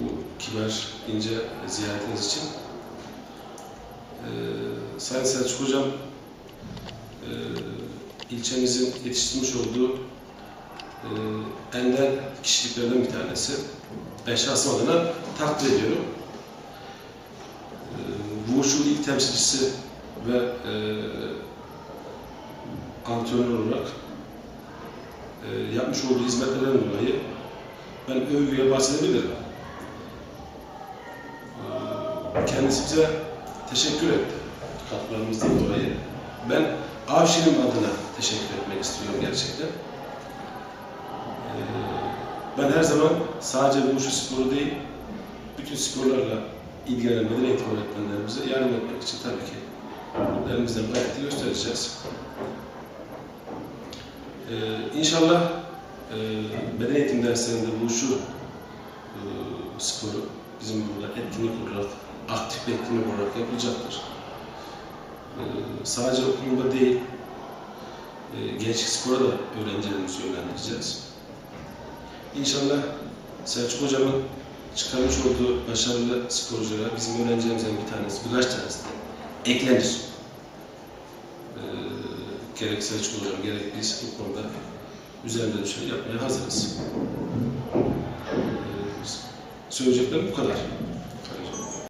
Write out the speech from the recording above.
bu kibar, ince ziyaretiniz için. Ee, Sayın Selçuk Hocam, e, ilçemizin yetiştirmiş olduğu e, ender kişiliklerden bir tanesi. Ben şahsım adına takdir ediyorum. E, Wushu ilk temsilcisi ve e, antrenör olarak e, yapmış olduğu hizmetlerden dolayı ben övgüye bahsedebilirim. Kendisi bize teşekkür etti katkılarımızdan dolayı. Ben Avşin'im adına teşekkür etmek istiyorum gerçekten. E, ben her zaman sadece bu şu sporu değil, bütün sporlarla ilgilenen beden eğitim öğretmenlerimize yardım etmek için tabii ki elimizden gayreti göstereceğiz. Ee, inşallah e, beden eğitim derslerinde bu şu e, sporu bizim burada etkinlik olarak, aktif bir etkinlik olarak yapılacaktır. E, sadece okulunda değil, e, gençlik spora da öğrencilerimizi yönlendireceğiz. İnşallah Selçuk Hocam'ın çıkarmış olduğu başarılı sporculara bizim öğrencilerimizden bir tanesi, birkaç tanesi de eklenir. Ee, gerek Selçuk Hocam, gerek biz bu konuda üzerinde düşeni yapmaya hazırız. Ee, söyleyeceklerim bu kadar.